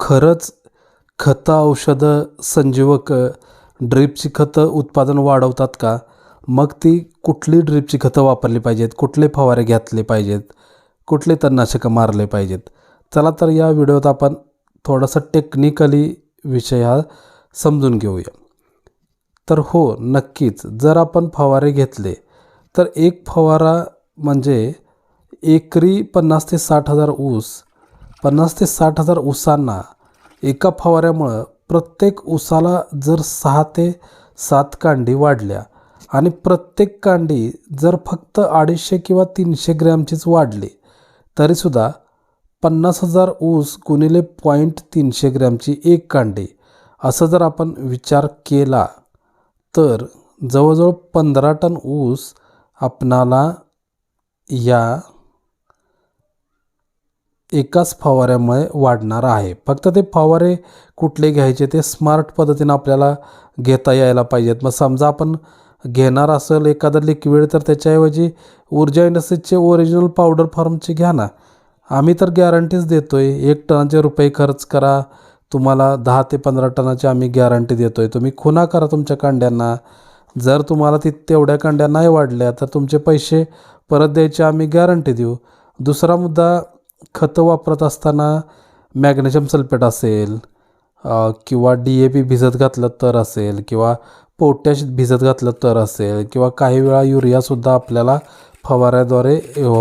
खरंच खतं औषधं संजीवक ड्रीपची खतं उत्पादन वाढवतात का? मग ती कुठली ड्रीपची खतं वापरली पाहिजेत? कुठले फवारे घेतले पाहिजेत? कुठले तणनाशकं मारले पाहिजेत? चला तर या व्हिडिओत आपण थोडासा टेक्निकली विषय हा समजून घेऊया. तर हो नक्कीच. जर आपण फवारे घेतले तर एक फवारा म्हणजे एकरी पन्नास ते साठ हजार ऊस पन्नास ते साठ हजार ऊसांना एका फवाऱ्यामुळं प्रत्येक ऊसाला जर सहा ते सात कांडी वाढल्या आणि प्रत्येक कांडी जर फक्त अडीचशे किंवा तीनशे ग्रॅमचीच वाढली तरीसुद्धा पन्नास हजार ऊस गुणिले पॉईंट तीनशे ग्रॅमची एक कांडी असं जर आपण विचार केला तर जवळजवळ पंधरा टन ऊस आपणाला या एकाच फवाऱ्यामुळे वाढणार आहे. फक्त ते फवारे कुठले घ्यायचे ते स्मार्ट पद्धतीनं आपल्याला घेता यायला पाहिजेत. मग समजा आपण घेणार असेल एखादं लिक्विड तर त्याच्याऐवजी ऊर्जा इंडस्ट्रीजचे ओरिजिनल पावडर फॉर्मचे घ्या ना. आम्ही तर गॅरंटीच देतो आहे एक टनाचे रुपये खर्च करा तुम्हाला दहा ते पंधरा टनाची आम्ही गॅरंटी देतो आहे तुम्ही खुना करा तुमच्या कांड्यांना. जर तुम्हाला ती तेवढ्या कांड्या नाही वाढल्या तर तुमचे पैसे परत द्यायचे आम्ही गॅरंटी देऊ. दुसरा मुद्दा खतं वापरत असताना मॅग्नेशियम सल्फेट असेल किंवा डी ए पी भिजत घातलं तर असेल किंवा पोटॅश भिजत घातलं तर असेल किंवा काही वेळा युरियासुद्धा आपल्याला फवाऱ्याद्वारे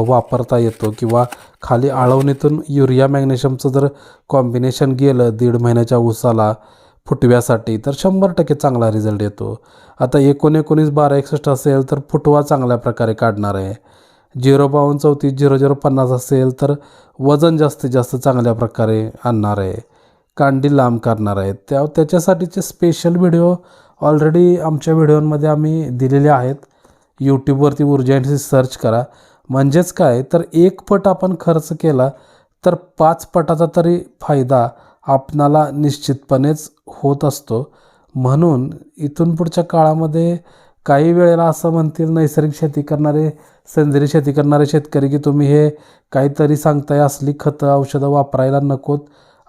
वापरता येतो किंवा खाली आळवणीतून युरिया मॅग्नेशियमचं जर कॉम्बिनेशन गेलं दीड महिन्याच्या उसाला फुटव्यासाठी तर शंभर टक्के चांगला रिझल्ट येतो. आता एकोणीस बारा एकसष्ट असेल तर फुटवा चांगल्या प्रकारे काढणार आहे. झिरो बावन्न चौतीस झिरो झिरो पन्नास असेल तर वजन जास्तीत जास्त चांगल्या प्रकारे आणणार आहे. कांडी लांब करणार आहे. त्या त्याच्यासाठीचे स्पेशल व्हिडिओ ऑलरेडी आमच्या व्हिडिओमध्ये आम्ही दिलेले आहेत. यूट्यूबवरती ऊर्जा इंडस्ट्री सर्च करा. म्हणजेच काय? तर एक पट आपण खर्च केला तर पाच पटाचा तरी फायदा आपणाला निश्चितपणेच होत असतो. म्हणून इथून पुढच्या काळामध्ये काही वेळेला असं म्हणतील नैसर्गिक शेती करणारे सेंद्रिय शेती करणारे शेतकरी की तुम्ही हे काहीतरी सांगताय असली खतं औषधं वापरायला नकोत.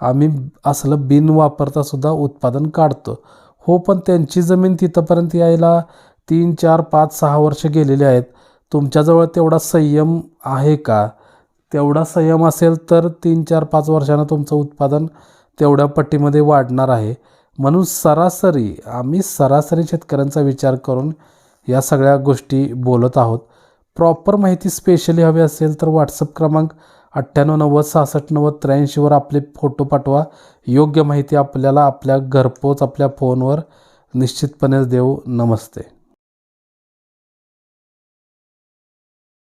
आम्ही असलं बिन वापरतासुद्धा उत्पादन काढतो. हो पण त्यांची जमीन तिथंपर्यंत यायला तीन चार पाच सहा वर्ष गेलेली आहेत. तुमच्याजवळ तेवढा संयम आहे का? तेवढा संयम असेल तर तीन चार पाच वर्षानं तुमचं उत्पादन तेवढ्या पट्टीमध्ये वाढणार आहे. म्हणून सरासरी आम्ही सरासरी शेतकऱ्यांचा विचार करून या सगळ्या गोष्टी बोलत आहोत. प्रॉपर माहिती स्पेशली हवी असेल तर व्हॉट्सअप क्रमांक अठ्ठ्याण्णव नव्वद सहासष्ट नव्वद त्र्याऐंशीवर आपले फोटो पाठवा. योग्य माहिती आपल्याला आपल्या घरपोच आपल्या फोनवर निश्चितपणेच देऊ. नमस्ते.